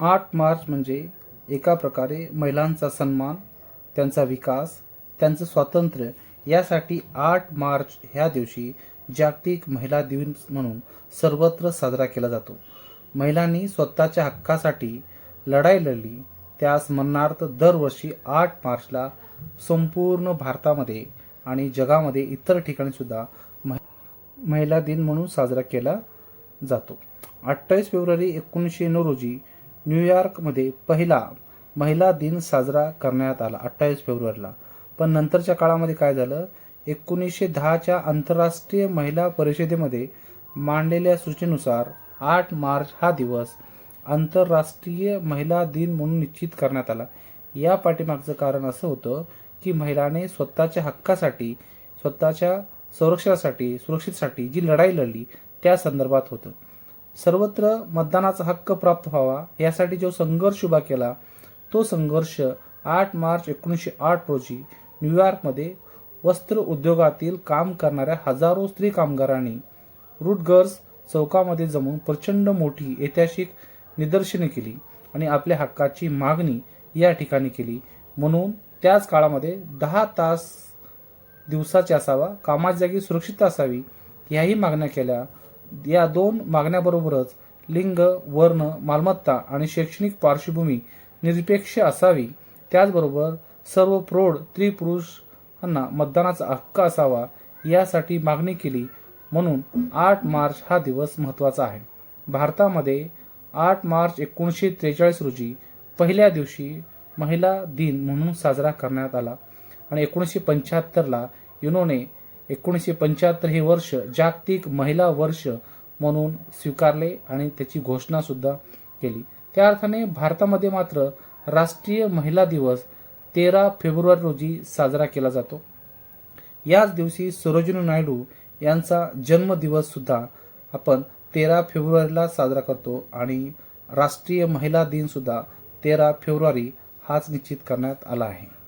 आठ मार्च म्हणजे एका प्रकारे महिलांचा सन्मान त्यांचा विकास त्यांचं स्वातंत्र्य यासाठी आठ मार्च ह्या दिवशी जागतिक महिला दिवस म्हणून सर्वत्र साजरा केला जातो. महिलांनी स्वतःच्या हक्कासाठी लढाई लढली. त्या स्मरणार्थ दरवर्षी आठ मार्चला संपूर्ण भारतामध्ये आणि जगामध्ये इतर ठिकाणीसुद्धा मह- महिला दिन म्हणून साजरा केला जातो. अठ्ठावीस फेब्रुवारी एकोणीसशे नऊ रोजी न्यूयॉर्कमध्ये पहिला महिला दिन साजरा करण्यात आला अठ्ठावीस फेब्रुवारीला. पण नंतरच्या काळामध्ये काय झालं? एकोणीसशे दहाच्या आंतरराष्ट्रीय महिला परिषदेमध्ये मांडलेल्या सूचनेनुसार आठ मार्च हा दिवस आंतरराष्ट्रीय महिला दिन म्हणून निश्चित करण्यात आला. या पाठीमागचं कारण असं होतं की महिलाने स्वतःच्या हक्कासाठी स्वतःच्या संरक्षणासाठी सुरक्षितसाठी जी लढाई लढली त्या संदर्भात होतं. सर्वत्र मतदानाचा हक्क प्राप्त व्हावा यासाठी जो संघर्ष उभा केला तो संघर्ष आठ मार्च एकोणीसशे आठ रोजी न्यूयॉर्कमध्ये वस्त्र उद्योगातील काम करणाऱ्या हजारो स्त्री कामगारांनी रूटगर्स चौकामध्ये जमून प्रचंड मोठी ऐतिहासिक निदर्शने केली आणि आपल्या हक्काची मागणी या ठिकाणी केली. म्हणून त्याच काळामध्ये दहा तास दिवसाचे असावा कामाच्या जागी सुरक्षित असावी याही मागण्या केल्या. या दोन मागण्याबरोबरच लिंग वर्ण मालमत्ता आणि शैक्षणिक पार्श्वभूमी निरपेक्ष असावी. त्याचबरोबर सर्व प्रौढ त्रिपुरुषांना मतदानाचा हक्क असावा यासाठी मागणी केली म्हणून आठ मार्च हा दिवस महत्त्वाचा आहे. भारतामध्ये आठ मार्च एकोणीसशे त्रेचाळीस रोजी पहिल्या दिवशी महिला दिन म्हणून साजरा करण्यात आला आणि एकोणीसशे पंच्याहत्तरला युनोने एकोणीसशे पंच्याहत्तर हे वर्ष जागतिक महिला वर्ष म्हणून स्वीकारले आणि त्याची घोषणासुद्धा केली. त्या अर्थाने भारतामध्ये मात्र राष्ट्रीय महिला दिवस तेरा फेब्रुवारी रोजी साजरा केला जातो. याच दिवशी सरोजिनी नायडू यांचा जन्मदिवससुद्धा आपण तेरा फेब्रुवारीला साजरा करतो आणि राष्ट्रीय महिला दिनसुद्धा तेरा फेब्रुवारी हाच निश्चित करण्यात आला आहे.